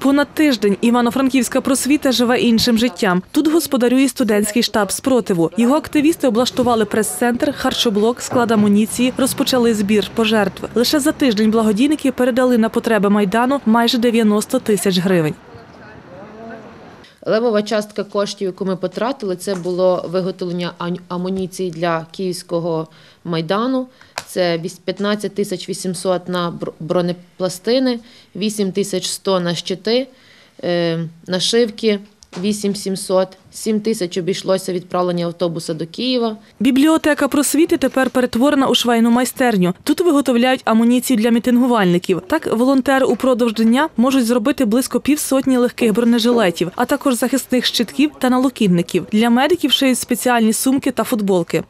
Понад тиждень івано-франківська просвіта живе іншим життям. Тут господарює студентський штаб спротиву. Його активісти облаштували прес-центр, харчоблок, склад амуніції, розпочали збір пожертв. Лише за тиждень благодійники передали на потреби майдану майже 90 тисяч гривень. Левова частка коштів, яку ми потратили, це було виготовлення амуніції для київського майдану. Це віс- 15 тисяч 800 на бр- бронепластини, 8 тисяч 100 на щити, е, нашивки 8700, 7 тисяч обійшлося відправлення автобуса до Києва. Бібліотека просвіти тепер перетворена у швейну майстерню. Тут виготовляють амуніцію для мітингувальників. Так, волонтери упродовж дня можуть зробити близько півсотні легких бронежилетів, а також захисних щитків та налокітників. Для медиків шиють спеціальні сумки та футболки.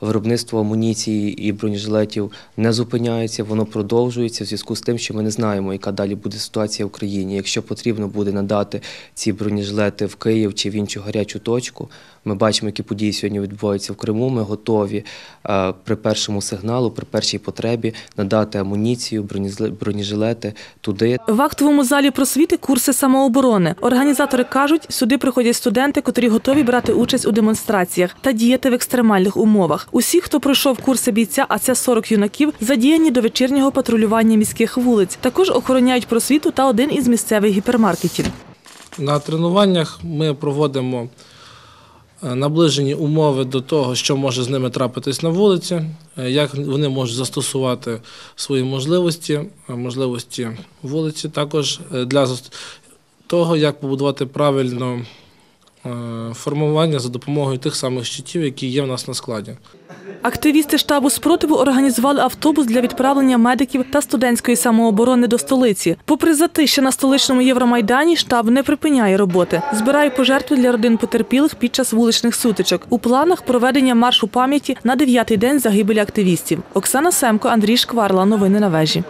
Виробництво амуніції і бронежилетів не зупиняється, воно продовжується в зв'язку з тим, що ми не знаємо, яка далі буде ситуація в Україні. Якщо потрібно буде надати ці бронежилети в Київ чи в іншу гарячу точку, ми бачимо, які події сьогодні відбуваються в Криму. Ми готові е, при першому сигналу, при першій потребі надати амуніцію, бронежилети туди. В актовому залі просвіти курси самооборони. Організатори кажуть, сюди приходять студенти, котрі готові брати участь у демонстраціях та діяти в екстремальних умовах. Усі, хто пройшов курси бійця, а це 40 юнаків, задіяні до вечірнього патрулювання міських вулиць. Також охороняють просвіту та один із місцевих гіпермаркетів. На тренуваннях ми проводимо наближені умови до того, що може з ними трапитись на вулиці, е, як вони можуть застосувати свої можливості, е, можливості вулиці, також е, для того, як побудувати правильно е, формування за допомогою тих самих щитів, які є в нас на складі. Активісти штабу спротиву організували автобус для відправлення медиків та студентської самооборони до столиці. Попри затища на столичному Євромайдані, штаб не припиняє роботи. Збирає пожертви для родин потерпілих під час вуличних сутичок. У планах проведення маршу пам'яті на дев'ятий день загибелі активістів. Оксана Семко, Андрій Шкварла. Новини на вежі.